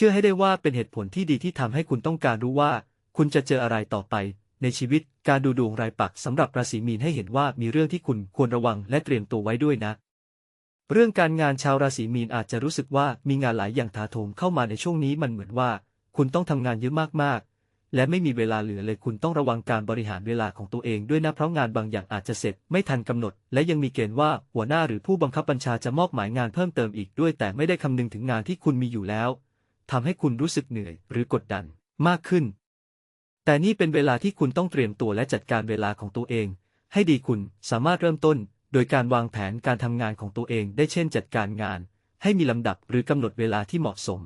เชื่อให้ได้ว่าเป็นเหตุผลที่ดีที่ทำให้คุณต้องการรู้ว่า คุณจะเจออะไรต่อไป ในชีวิตการดูดวงรายปักษ์สำหรับราศีมีนให้เห็นว่ามีเรื่องที่คุณควรระวังและเตรียมตัวไว้ด้วยนะเรื่องการงานชาวราศีมีนอาจจะรู้สึกว่ามีงานหลายอย่างถาโถมเข้ามาในช่วงนี้มันเหมือนว่า คุณต้องทำงานเยอะมากๆ และไม่มีเวลาเหลือเลยคุณต้องระวังการบริหารเวลาของตัวเองด้วยนะเพราะงานบางอย่างอาจจะเสร็จไม่ทันกำหนด และยังมีเกณฑ์ว่าหัวหน้าหรือผู้บังคับบัญชาจะมอบหมายงานเพิ่มเติมอีกด้วย แต่ไม่ได้คำนึงถึงงานที่คุณมีอยู่แล้ว ทำให้คุณรู้สึกเหนื่อยหรือกดดันมากขึ้น แต่นี่เป็นเวลาที่คุณต้องเตรียมตัวและจัดการเวลาของตัวเอง ให้ดีคุณสามารถเริ่มต้น โดยการวางแผนการทำงานของตัวเอง ได้เช่นจัดการงาน ให้มีลำดับหรือกำหนดเวลาที่เหมาะสม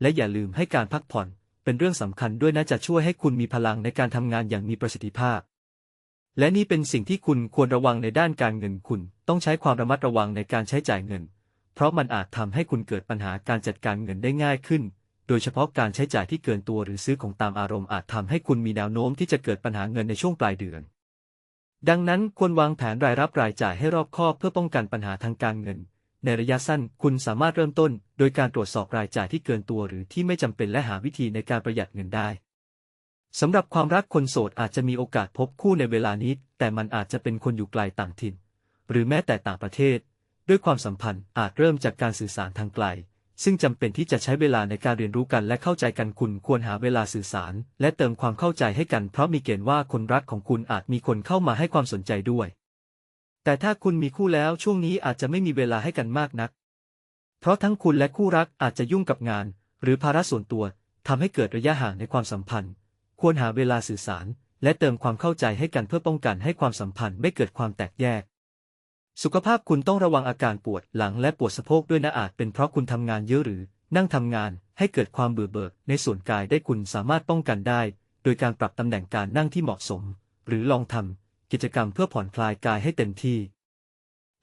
และอย่าลืมให้การพักผ่อน เป็นเรื่องสำคัญด้วยนะจะช่วยให้คุณมีพลังในการทำงานอย่างมีประสิทธิภาพ และนี่เป็นสิ่งที่คุณควรระวังในด้านการเงินคุณ ต้องใช้ความระมัดระวังในการใช้จ่ายเงิน เพราะมันอาจทำให้คุณเกิดปัญหาการจัดการเงินได้ง่ายขึ้น โดยเฉพาะการใช้จ่ายที่เกินตัวหรือซื้อของตามอารมณ์อาจทำให้คุณมีแนวโน้มที่จะเกิดปัญหาเงินในช่วงปลายเดือน ดังนั้นควรวางแผนรายรับรายจ่ายให้รอบคอบเพื่อป้องกันปัญหาทางการเงิน ในระยะสั้นคุณสามารถเริ่มต้น โดยการตรวจสอบรายจ่ายที่เกินตัวหรือที่ไม่จำเป็นและหาวิธีในการประหยัดเงินได้สำหรับความรักคนโสดอาจจะมีโอกาสพบคู่ในเวลานี้ แต่มันอาจจะเป็นคนอยู่ไกลต่างถิ่น หรือแม้แต่ต่างประเทศ ด้วยความสัมพันธ์อาจเริ่มจากการสื่อสารทางไกล ซึ่งจำเป็นที่จะใช้เวลาในการเรียนรู้กันและเข้าใจกันคุณควรหาเวลาสื่อสาร และเติมความเข้าใจให้กันเพราะมีเกณฑ์ว่าคนรักของคุณอาจมีคนเข้ามาให้ความสนใจด้วย แต่ถ้าคุณมีคู่แล้วช่วงนี้อาจจะไม่มีเวลาให้กันมากนัก เพราะทั้งคุณและคู่รักอาจจะยุ่งกับงาน หรือภาระส่วนตัวทำให้เกิดระยะห่างในความสัมพันธ์ ควรหาเวลาสื่อสาร และเติมความเข้าใจให้กันเพื่อป้องกันให้ความสัมพันธ์ไม่เกิดความแตกแยก สุขภาพคุณต้องระวังอาการปวดหลังและปวดสะโพกด้วยนะอาจเป็นเพราะคุณทำงานเยอะหรือ นั่งทำงานให้เกิดความเบื่อเบิกในส่วนกายได้คุณสามารถป้องกันได้ โดยการปรับตำแหน่งการนั่งที่เหมาะสม หรือลองทำกิจกรรมเพื่อผ่อนคลายกายให้เต็มที่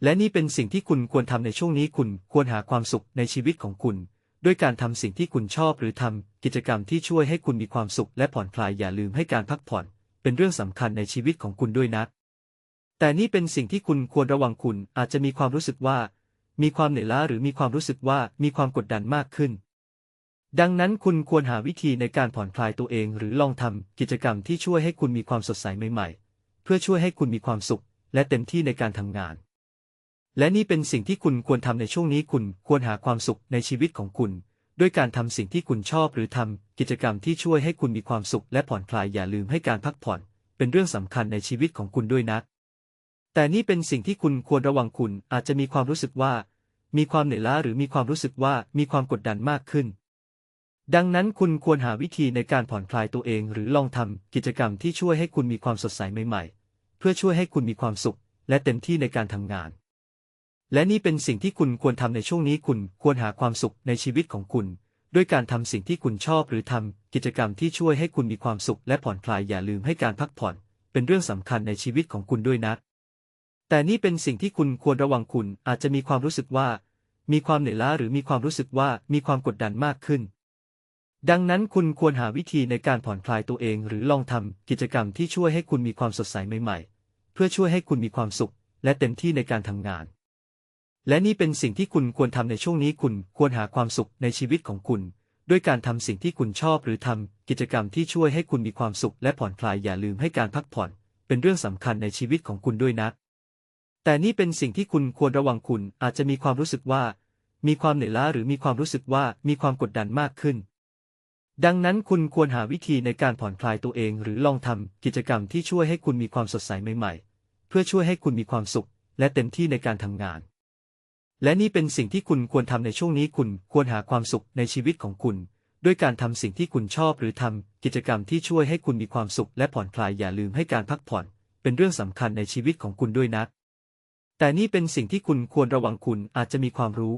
และนี่เป็นสิ่งที่คุณควรทำในช่วงนี้คุณควรหาความสุขในชีวิตของคุณ ด้วยการทำสิ่งที่คุณชอบหรือทำกิจกรรมที่ช่วยให้คุณมีความสุขและผ่อนคลายอย่าลืมให้การพักผ่อน เป็นเรื่องสำคัญในชีวิตของคุณด้วยนะ แต่นี่เป็นสิ่งที่คุณควรระวังคุณอาจจะมีความรู้สึกว่า มีความเหนื่อยล้าหรือมีความรู้สึกว่ามีความกดดันมากขึ้น ดังนั้นคุณควรหาวิธีในการผ่อนคลายตัวเองหรือลองทำกิจกรรมที่ช่วยให้คุณมีความสดใสใหม่ๆ เพื่อช่วยให้คุณมีความสุข และเต็มที่ในการทำงาน และนี่เป็นสิ่งที่คุณควรทำในช่วงนี้คุณควรหาความสุขในชีวิตของคุณ ด้วยการทำสิ่งที่คุณชอบหรือทำกิจกรรมที่ช่วยให้คุณมีความสุขและผ่อนคลายอย่าลืมให้การพักผ่อน เป็นเรื่องสำคัญในชีวิตของคุณด้วยนะ แต่นี่เป็นสิ่งที่คุณควรระวังคุณอาจจะมีความรู้สึกว่า มีความเหนื่อยล้าหรือมีความรู้สึกว่ามีความกดดันมากขึ้น ดังนั้นคุณควรหาวิธีในการผ่อนคลายตัวเองหรือลองทำกิจกรรมที่ช่วยให้คุณมีความสดใสใหม่ๆ เพื่อช่วยให้คุณมีความสุข และเต็มที่ในการทำงาน และนี่เป็นสิ่งที่คุณควรทำในช่วงนี้คุณควรหาความสุขในชีวิตของคุณ ด้วยการทำสิ่งที่คุณชอบหรือทำกิจกรรมที่ช่วยให้คุณมีความสุข และผ่อนคลายอย่าลืมให้การพักผ่อน เป็นเรื่องสำคัญในชีวิตของคุณด้วยนะ แต่นี่เป็นสิ่งที่คุณควรระวังคุณอาจจะมีความรู้สึกว่า มีความเหนื่อยล้าหรือมีความรู้สึกว่ามีความกดดันมากขึ้น ดังนั้นคุณควรหาวิธีในการผ่อนคลายตัวเองหรือลองทำกิจกรรมที่ช่วยให้คุณมีความสดใสใหม่ๆ เพื่อช่วยให้คุณมีความสุข และเต็มที่ในการทำงาน และนี่เป็นสิ่งที่คุณควรทำในช่วงนี้คุณควรหาความสุขในชีวิตของคุณ ด้วยการทำสิ่งที่คุณชอบหรือทำกิจกรรมที่ช่วยให้คุณมีความสุขและผ่อนคลายอย่าลืมให้การพักผ่อน เป็นเรื่องสำคัญในชีวิตของคุณด้วยนะ แต่นี่เป็นสิ่งที่คุณควรระวังคุณอาจจะมีความรู้สึกว่า มีความเหนื่อยล้าหรือมีความรู้สึกว่ามีความกดดันมากขึ้น ดังนั้นคุณควรหาวิธีในการผ่อนคลายตัวเองหรือลองทำกิจกรรมที่ช่วยให้คุณมีความสดใสใหม่ๆ เพื่อช่วยให้คุณมีความสุข และเต็มที่ในการทำงาน และนี่เป็นสิ่งที่คุณควรทำในช่วงนี้คุณควรหาความสุขในชีวิตของคุณด้วยการทำสิ่งที่คุณชอบหรือทำกิจกรรมที่ช่วยให้คุณมีความสุขและผ่อนคลายอย่าลืมให้การพักผ่อน เป็นเรื่องสำคัญในชีวิตของคุณด้วยนะ แต่นี่เป็นสิ่งที่คุณควรระวังคุณอาจจะมีความรู้